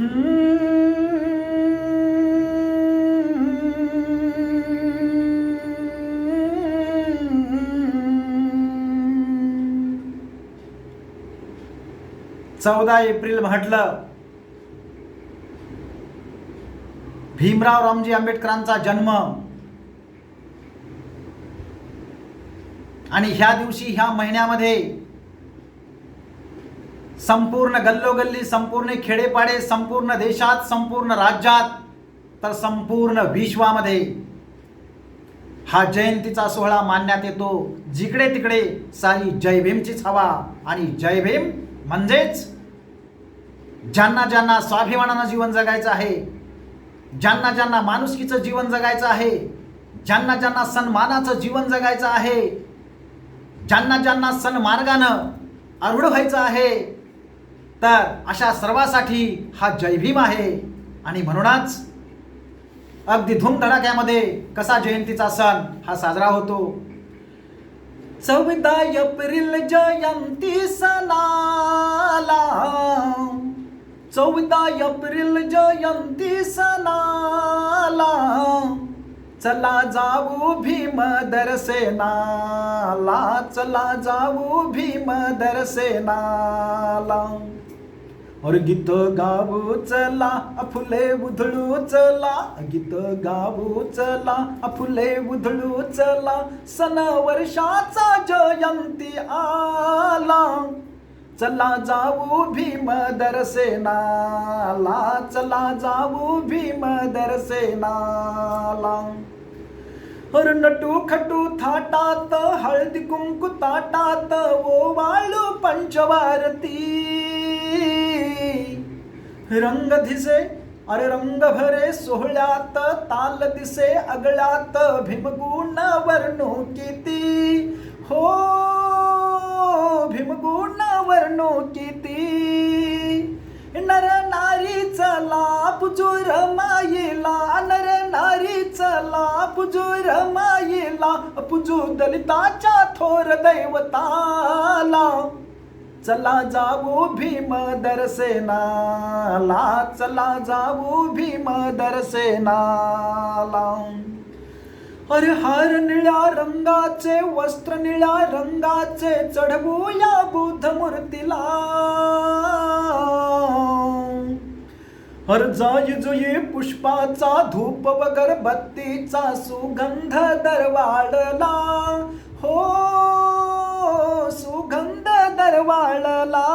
चौदा एप्रिल म्हटलं भीमराव रामजी आंबेडकरांचा जन्म. आणि ह्या दिवशी ह्या महिन्यामध्ये संपूर्ण गल्लोगल्ली संपूर्ण खेडेपाडे संपूर्ण देशात संपूर्ण राज्यात तर संपूर्ण विश्वामध्ये हा जयंतीचा सोहळा मानण्यात येतो. जिकडे तिकडे सारी जय भीमचीच हवा आणि जय भीम म्हणजेच ज्यांना ज्यांना स्वाभिमानानं जीवन जगायचं आहे ज्यांना ज्यांना माणुसकीचं जीवन जगायचं आहे ज्यांना ज्यांना सन्मानाचं जीवन जगायचं आहे ज्यांना ज्यांना सन्मार्गानं आरूढ व्हायचं आहे तर अशा सर्वासाठी हा जयभीम आहे. आणि म्हणूनच अगदी धूमधडाक्यामध्ये कसा जयंतीचा सण हा साजरा होतो. चौदा एप्रिल जयंती सणाला. चौदा एप्रिल जयंती सणाला. चला जाऊ भीम दर्शनाला. चला जाऊ भीम दर्शनाला. और गीत गाऊ चला फुले उधळू चला। गीत गाऊ चला फुले उधळू चला सन वर्षाचा जयंती आला। चला जाऊ भीम दर्शनाला चला जाऊ भीम दर्शनाला हर नटू खटू थाटात हळदी कुंकू ताटात ओ वाळू पंचवारती। रंग दिसे अरे रंग भरे सोहळ्यात ताल दिसे अगळ्यात भीमगुण वर्णो किती हो भीमगुण वर्णो किती नर नारी चला पुजूर माईला नर नारी चला पुजूर माईला पुजू दलिताच्या थोर दैवताला. चला जाऊ भीम दर्शनाला चला जाऊ भीम दर्शनाला अरे हर निळ्या रंगाचे वस्त्र निळ्या रंगाचे चढवू या बुद्ध मूर्तीला. हर जाई जुई पुष्पाचा धूप वगर बत्तीचा सुगंध दरवाडला हो सुगंध दरवाळला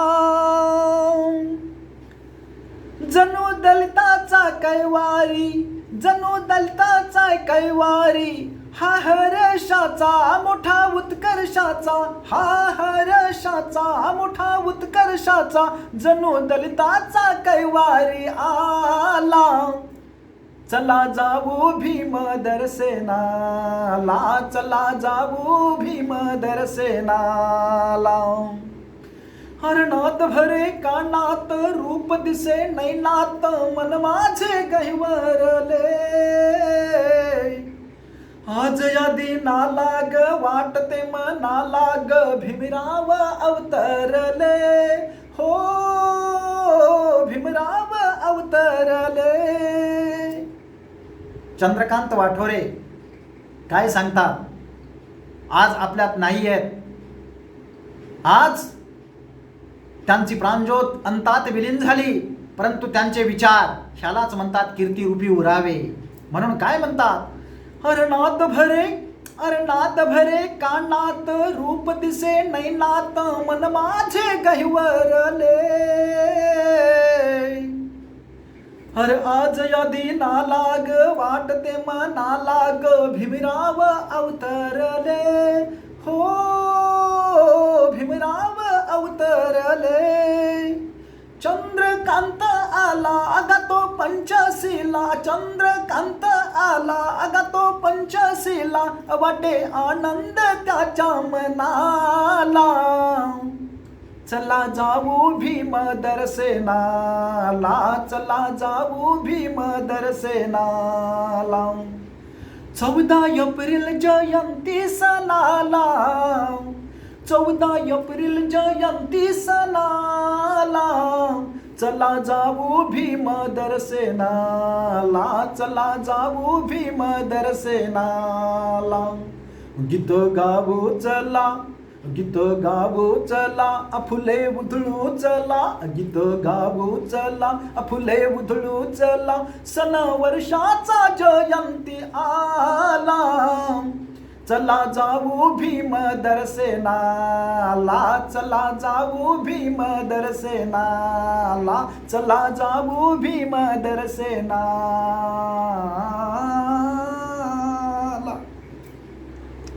जणू दलिताचा कैवारी जणू दलिताचा कैवारी. हा हरशाचा मोठा उत्कर्षाचा. हा हरशाचा मोठा उत्कर्षाचा. जणू दलिताचा कैवारी आला. चला जाऊ भीम दर्शनाला चला जाऊ भीम दर्शनाला. हरणात भरे कानात रूप दिसे नैनात मन माझे गहिवरले. आज या दिनाला ग वाटते मनाला ग भीमराव अवतरले. हो भीमराव अवतरले. चंद्रकांत वाठोरे काय सांगतात आज आपल्यात नाही आहेत. आज त्यांची प्राणज्योत अंतात विलीन झाली. परंतु त्यांचे विचार ह्यालाच म्हणतात कीर्ती रूपी उरावे. म्हणून काय म्हणतात? हरणात भरे अरणात भरे कानात रूप दिसे नैनात मन माझे गहिवरले. हर आज यदि नालाग वाटते मनाला ग भीमराव अवतरले. पंचशीला चंद्रकांत आला. अगा तो पंचशीला वाटे आनंद त्याच्या मनाला. चला जाऊ भीम दर्शनाला चला जाऊ भीम दर्शनाला चौदा एप्रिल जयंती सणाला. चौदा एप्रिल जयंती सणाला. चला जाऊ भीम दर्शनाला चला जाऊ भीम दर्शनाला. गीत गाऊ चला गीत गाऊ चला फुले उधळू चला. गीत गाऊ चला फुले उधळू चला सन वर्षाचा जयंती आला. चला जाऊ भीम दर्शनाला चला जाऊ भीम दर्शनाला चला जाऊ भीम दर्शना